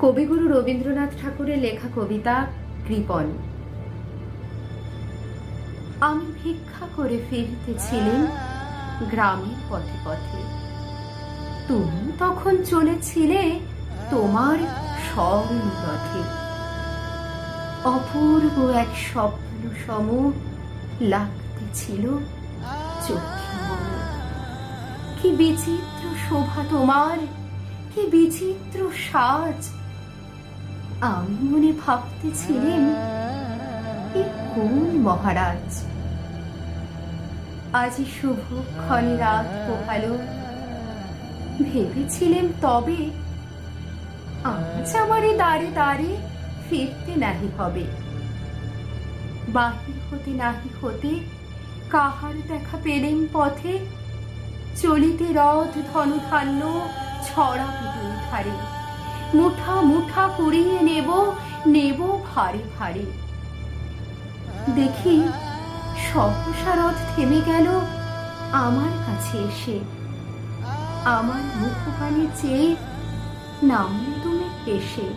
কবিগুরু রবীন্দ্রনাথ ঠাকুরের লেখা কবিতা কৃপণ আমি ভিক্ষা করে ফিরতেছিলেন গ্রামের পথে পথে। তুমি তখন চলেছিলে তোমার স্বর্ণ রথে অপূর্ব এক স্বপ্ন সম লাগতেছিল চোখে কি বিচিত্র শোভা তোমার, কি বিচিত্র সাজ আমি মনে ভাবতেছিলেন কোন মহারাজ? আজি শুভ ক্ষণে রাত পোহালো। ভেবেছিলেন তবে আজ আমারে দাঁড়ে দাঁড়ে ফিরতে নাহি হবে। বাহির হতে নাহি হতে কাহার দেখা পেলেন পথে? চলিতে রথ ধনধান্য ছড়াবে দুই ধারে মুঠা মুঠা কুড়িয়ে নেব নেব ভারে ভারে দেখি সহসা রথ থেমে গেল আমার কাছে এসে। আমার মুখপানে চেয়ে নামলে তুমি এসে।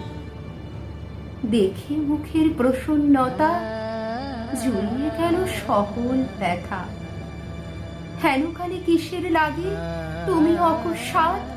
দেখে মুখের প্রসন্নতা জুড়িয়ে গেল সকল ব্যথা। হেনকালে কিসের লাগে? তুমি অকস্মাৎ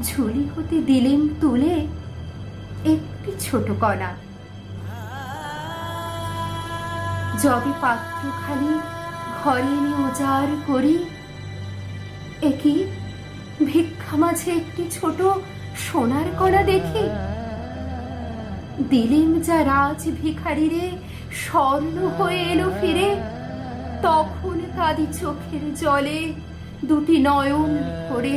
ঝুলি হতে দিলেম তুলে একটি ছোট কণা। যবে পাত্র খালি ঘরে এনে করি একই ভিক্ষা মাঝে একটি ছোট সোনার কণা দেখি। দিলেম যা রাজ ভিখারিরে স্বর্ণ হয়ে এলো ফিরে, তখন কাঁদি চোখের জলে দুটি নয়ন ভরে